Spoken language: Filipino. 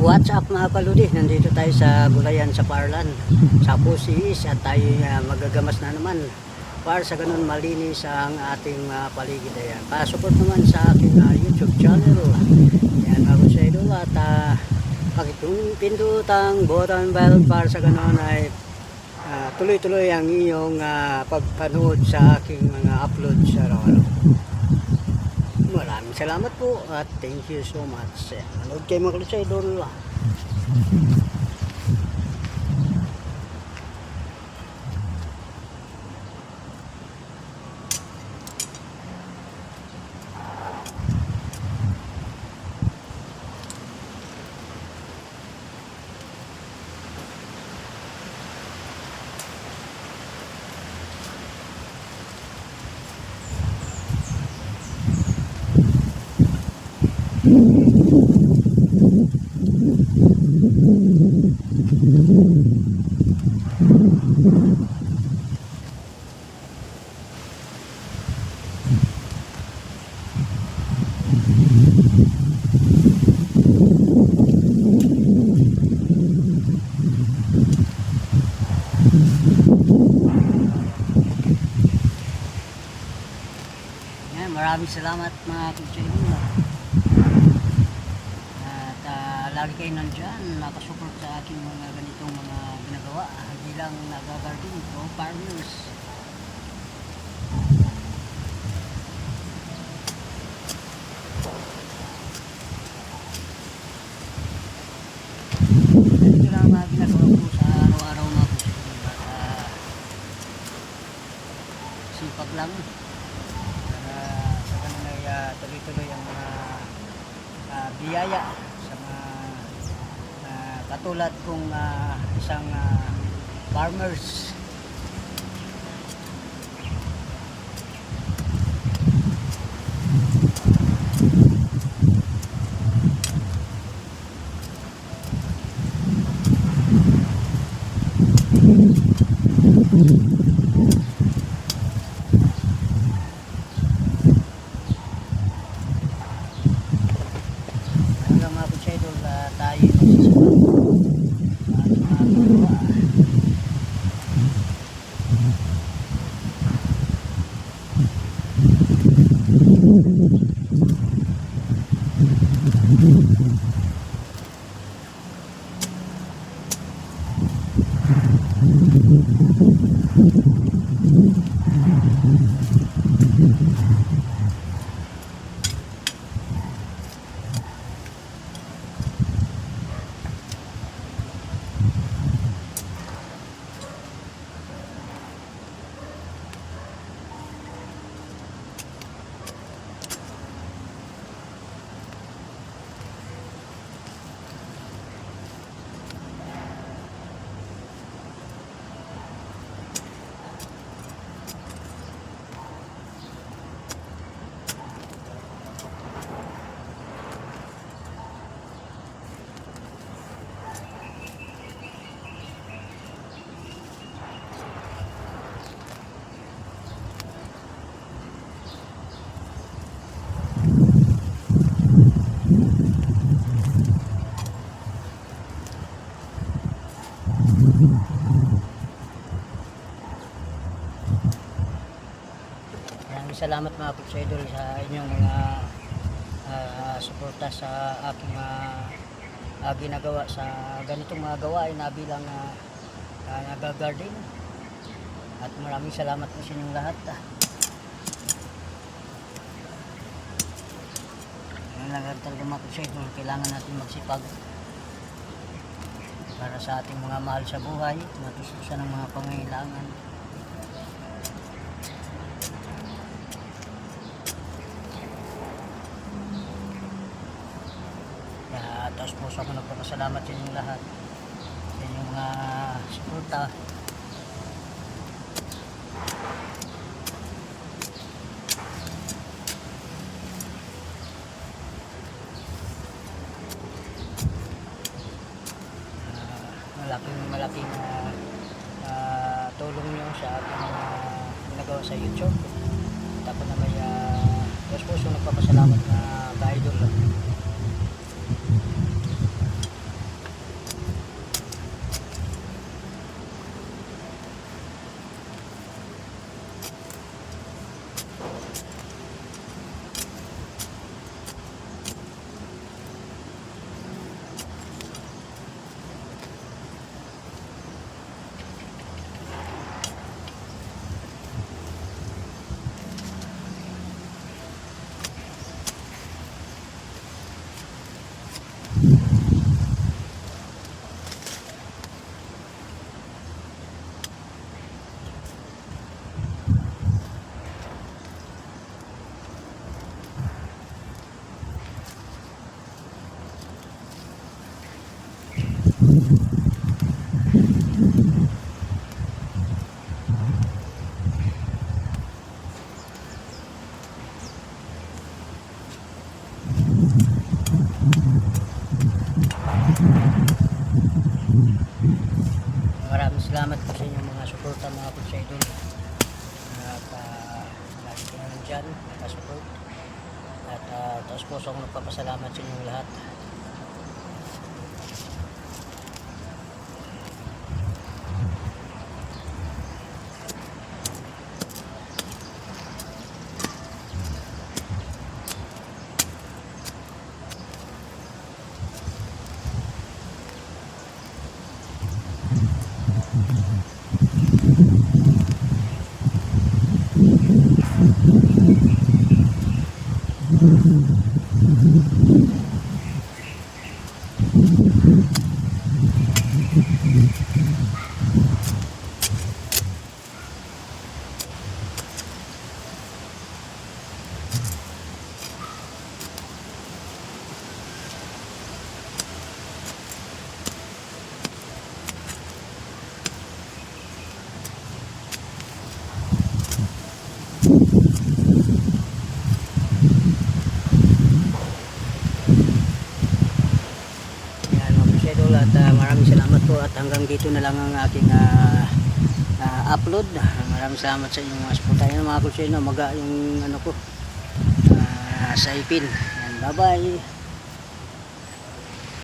What's up mga kaludi? Nandito tayo sa Gulayan sa Parlan, sa Pusis at tayo uh, magagamas na naman para sa ganun malinis ang ating uh, paligid. Ayan. Pasuport naman sa aking uh, YouTube channel. Yan ako sa idol at uh, pakipindutang button bell para sa ganun ay uh, tuloy-tuloy ang iyong uh, pagpanood sa aking mga upload sa araw-araw. Salamat po at thank you so much. Manood kayo mga kalusay, maraming salamat mga kalusay, idol. At ah, lagi kayo nandyan, nakasupport sa aking mga ganitong mga ginagawa. Bilang nagagarden o farmers. Ito lang ang mga ko sa araw-araw kalusay. At ah, sipag lang. Para sa ganun ay ah, tuloy-tuloy ang mga ah, biyaya katulad kong ah, isang ah, farmers. Ano lang mga kutsaydol, uh, tayo nagsisipag. Ano mga ginagawa. Maraming salamat mga kutsaydol sa inyong mga ah, suporta sa aking mga ah, ginagawa sa ganitong mga gawain na bilang uh, nagagarden. At maraming salamat po sa inyong lahat. Ah. Lang ang talaga mga kutsaydol, kailangan natin magsipag para sa ating mga mahal sa buhay, matustusan ng mga pangailangan. Kaya taos puso ako nagpapasalamat sa inyong lahat. Sa inyong mga suporta. Ah, malaking malaking ah, ah, tulong nyo sa ating mga ginagawa sa YouTube. Tapos na may uh, puso nagpapasalamat na ka-idol. Maraming salamat po sa inyong mga suporta mga po sa idol. At uh, lagi ko naman dyan, nakasupport. At uh, taos po akong nagpapasalamat sa inyong lahat. Mm-hmm. Uh, maraming salamat po at hanggang dito na lang ang aking ah, ah, upload. Maraming salamat sa inyong mga support. Ayun mga inyo, maga yung ano ko ah, sa ipin. Yan, bye bye.